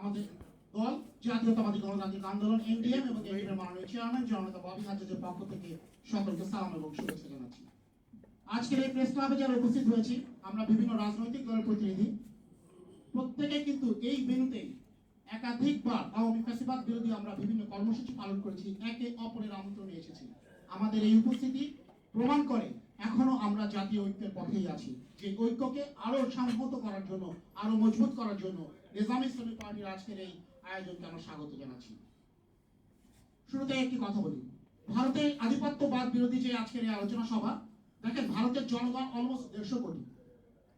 আমাদের দল জাতীয়তাবাদী গণতান্ত্রিক আন্দোলন, এনডিএম এবং এনডিএম মাননীয় চেয়ারম্যান, জননেতা ববি হাজের পক্ষ থেকে সকলকে সালাম এবং শুভেচ্ছা জানাচ্ছি। আজকের এই প্রেস ক্লাবে যারা উপস্থিত হয়েছি, আমরা বিভিন্ন রাজনৈতিক দলের প্রতিনিধি। প্রত্যেকে কিন্তু এই বেনুতেই একাধিকবার আওয়ামী ফ্যাসিবাদ বিরোধী আমরা বিভিন্ন কর্মসূচি পালন করেছি, একে অপরের আমন্ত্রণে এসেছি। আমাদের এই উপস্থিতি প্রমাণ করে এখনও আমরা জাতীয় ঐক্যের পথেই আছি। যে ঐক্যকে আরও সংহত করার জন্য, আরও মজবুত করার জন্য নিজাম ইসলামী পার্টির আজকের এই আয়োজনকে আমরা স্বাগত জানাচ্ছি। শুরুতে একটি কথা বলি। ভারতের আধিপত্যবাদ বিরোধী যে আজকের এই আলোচনা সভা, দেখেন ভারতের জনগণ অলমোস্ট দেড়শো কোটি।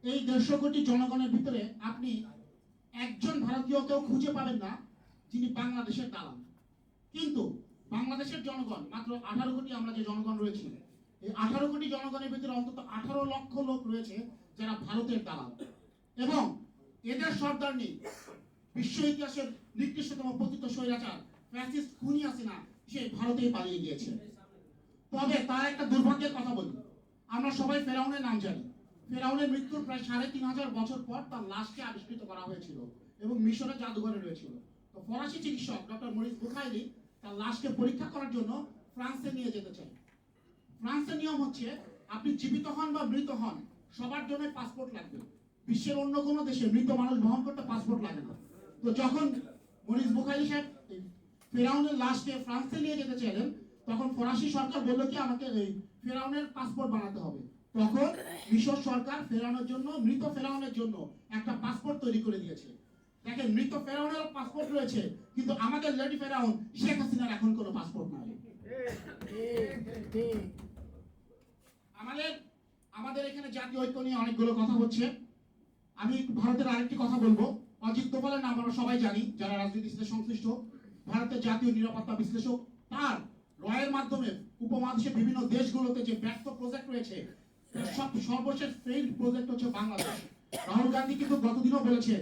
এই দেড়শো কোটি জনগণের ভিতরে আপনি একজন ভারতীয়কেও খুঁজে পাবেন না, যিনি বাংলাদেশের দালাল। কিন্তু বাংলাদেশের জনগণ, মাত্র আঠারো কোটি আমরা যে জনগণ রয়েছি, এই আঠারো কোটি জনগণের ভিতরে অন্তত আঠারো লক্ষ লোক রয়েছে যারা ভারতের দালাল। এবং এদের সর্দার নেই। বিশ্ব ইতিহাসের নিকৃষ্টতম পতিত স্বৈরাচার ফ্যাসিস্ট খুনি হাসিনা, সে ভারতেই পালিয়ে গিয়েছে। তবে তার একটা দুর্ভাগ্যের কথা বলি। আমরা সবাই ফেরাউনের নাম জানি। ফেরাউনের মৃত্যুর প্রায় সাড়ে তিন হাজার বছর পর তার লাশকে আবিষ্কৃত করা হয়েছিল এবং মিশরের জাদুঘরে রয়েছিল। তো ফরাসি চিকিৎসক ডক্টর মরিস বুখাইলি তার লাশকে পরীক্ষা করার জন্য ফ্রান্সে নিয়ে যেতে চায় ফ্রান্সের নিয়ম হচ্ছে, আপনি জীবিত হন বা মৃত হন, সবার জন্য পাসপোর্ট লাগবে। বিশ্বের অন্য কোনো দেশে মৃত মানুষ বহন করতে পাসপোর্ট লাগে না। তো যখন মরিস বুখাইলি সাহেব ফেরাউনের লাশকে ফ্রান্সে নিয়ে যেতে চাইলেন, তখন ফরাসি সরকার বলল কি, আমাকে এই ফেরাউনের পাসপোর্ট বানাতে হবে। তখন মিশর সরকার ফেরানোর জন্য, মৃত ফেরাউনের জন্য একটা পাসপোর্ট তৈরি করে দিয়েছে। দেখেন, মৃত ফেরাউনের পাসপোর্ট রয়েছে, কিন্তু আমাদের লেডি ফেরাউন শেখ হাসিনার এখন কোনো পাসপোর্ট নাই। আমাদের আমাদের এখানে জাতীয় ঐক্য নিয়ে অনেকগুলো কথা হচ্ছে। আমি ভারতের আরেকটি কথা বলব। অজিত দোভালের নাম আমরা সবাই জানি, যারা রাজনীতির সাথে সংশ্লিষ্ট। ভারতের জাতীয় নিরাপত্তা বিশ্লেষক, তার রয়ের মাধ্যমে উপমহাদেশের বিভিন্ন দেশগুলোতে যে ব্যর্থ প্রজেক্ট রয়েছে সব সর্বশেষ ফেইল্ড প্রজেক্ট হচ্ছে বাংলাদেশ। রাহুল গান্ধী কিন্তু গতদিনও বলেছে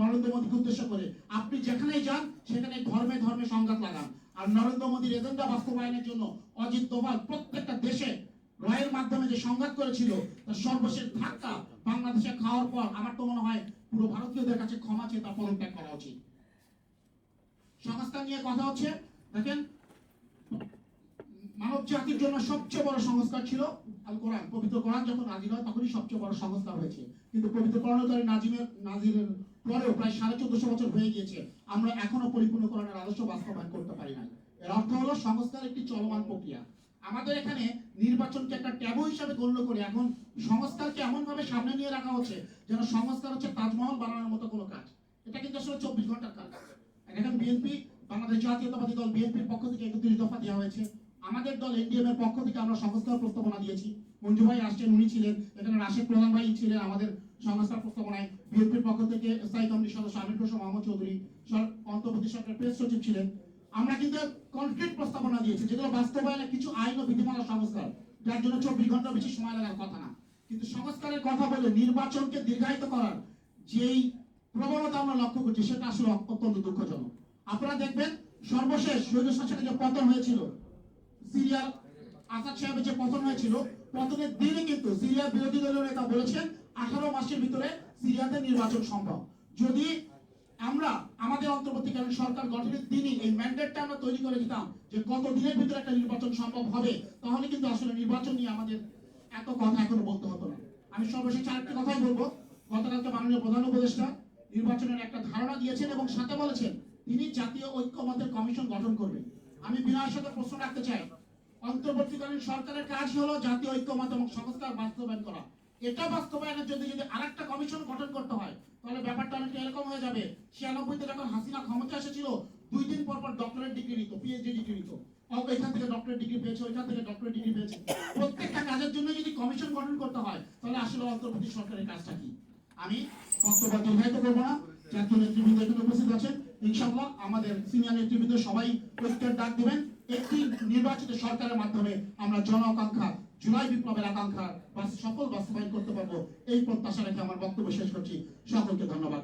নরেন্দ্র মোদীকে উদ্দেশ্য করে, আপনি যেখানেই যান, সেখানে ধর্মে ধর্মে সংঘাত লাগান। আর নরেন্দ্র মোদীর এজেন্ডা বাস্তবায়নের জন্য অজিত দোভাল প্রত্যেকটা দেশে রয়ের মাধ্যমে যে সংঘাত করেছিল, তার সর্বশেষ ধাক্কা বাংলাদেশে খাওয়ার পর আমার তো মনে হয় পুরো ভারতীয়দের কাছে ক্ষমা চেয়ে তার পদত্যাগ করা উচিত। সংস্কার নিয়ে কথা হচ্ছে। দেখেন, মানব জাতির জন্য সবচেয়ে বড় সংস্কার ছিল আল কোরআন। পবিত্র কোরআন যখন নাজির হয়, তখনই সবচেয়ে বড় সংস্কার হয়েছে। কিন্তু পবিত্র কোরআনকারী নাজিমের নাজিরের পরেও প্রায় সাড়ে চোদ্দশো বছর হয়ে গিয়েছে। আমরা এখনও পরিপূর্ণ কোরআনের আদর্শ বাস্তবায়ন করতে পারি নাই। এর অর্থ হলো সংস্কার একটি চলমান প্রক্রিয়া। আমাদের এখানে নির্বাচনকে একটা ট্যাবু হিসাবে গণ্য করে এখন সংস্কারকে এমন ভাবে সামনে নিয়ে রাখা হচ্ছে যেন সংস্কার হচ্ছে তাজমহল বানানোর মতো কোনো কাজ। এটা কিন্তু আসলে চব্বিশ ঘণ্টার কাজ। এখন বিএনপি, বাংলাদেশ জাতীয়তাবাদী দল বিএনপির পক্ষ থেকে একত্রিশ দফা দেওয়া হয়েছে। আমাদের দল এনডিএম এর পক্ষ থেকে আমরা সংস্কার প্রস্তাবনা দিয়েছি। মঞ্জু ভাই আসছেন, উনি ছিলেন। এখানে রাশেদ প্রধান ভাই ছিলেন আমাদের সংস্কার প্রস্তাবনায়। বিএনপির পক্ষ থেকে স্থায়ী কমিটির সদস্য আমির হোসেন মোহাম্মদ চৌধুরী। অন্তর্বর্তী সরকারের প্রেস সচিব ছিলেন। আমরা কিন্তু কনক্রিট প্রস্তাবনা দিয়েছি, যেগুলো বাস্তবায়নে কিছু আইন ও বিধিমালা সংস্কার। যার জন্য চব্বিশ ঘণ্টা বেশি সময় লাগার কথা না। কিন্তু সংস্কারের কথা বলে নির্বাচনকে দীর্ঘায়িত করার যেই প্রবণতা আমরা লক্ষ্য করছি, সেটা আসলে অত্যন্ত দুঃখজনক। আপনারা দেখবেন, সর্বশেষ স্বৈর শাসনের যে পতন হয়েছিল, সিরিয়ার আসাদ সাহেবের যে পতন হয়েছিল, পতনের দিনে কিন্তু সিরিয়ার বিরোধী দলীয় নেতা বলেছেন, আঠারো মাসের ভিতরে সিরিয়াতে নির্বাচন সম্ভব। যদি অন্তর্বর্তীকালীন সরকার গঠনের দিনই এই ম্যান্ডেটটা আমরা তৈরি করে দিতাম যে কত দিনের ভিতরে একটা নির্বাচন সম্ভব হবে। তাহলে কিন্তু আসলে নির্বাচন নিয়ে আমাদের এত কথা এখনও বলতে হতো না। আমি সর্বশেষ আরেকটা কথাই বলব। গতকালকে মাননীয় প্রধান উপদেষ্টা নির্বাচনের একটা ধারণা দিয়েছেন এবং সাথে বলেছেন, তিনি জাতীয় ঐক্যমতের কমিশন গঠন করবেন। আমি বিনয়ের সাথে প্রশ্ন রাখতে চাই। অন্তর্বর্তীকালীন সরকারের কাজ হলো জাতীয় ঐক্যমত এবং সংস্কার বাস্তবায়ন করা। এটা বাস্তবায়নের জন্য যদি আরেকটা কমিশন গঠন করতে হয় তাহলে ব্যাপারটা অনেকটা এরকম হয়ে যাবে। ছিয়ানব্বইতে যখন হাসিনা ক্ষমতা এসেছিল, দুই দিন পর পর ডক্টরেট ডিগ্রি নিত পিএইচডি ডিগ্রি নিত। অল্প এখান থেকে ডক্টরেট ডিগ্রি পেয়েছে, ওইখান থেকে ডক্টরেট ডিগ্রি পেয়েছে। প্রত্যেকটা কাজের জন্য যদি কমিশন গঠন করতে হয়, তাহলে আসলে অন্তর্বর্তী সরকারের কাজটা কি? আমি বক্তব্য দীর্ঘায়িত করব না। জাতীয় নেতৃবৃন্দ এখানে উপস্থিত আছেন। ইনশাআল্লাহ আমাদের সিনিয়র নেতৃবৃন্দ সবাই ঐক্যের ডাক দিবেন। একটি নির্বাচিত সরকারের মাধ্যমে আমরা জন আকাঙ্ক্ষা জুলাই বিপ্লবের আকাঙ্ক্ষা বা সফল বাস্তবায়ন করতে পারব, এই প্রত্যাশা রেখে আমার বক্তব্য শেষ করছি। সকলকে ধন্যবাদ।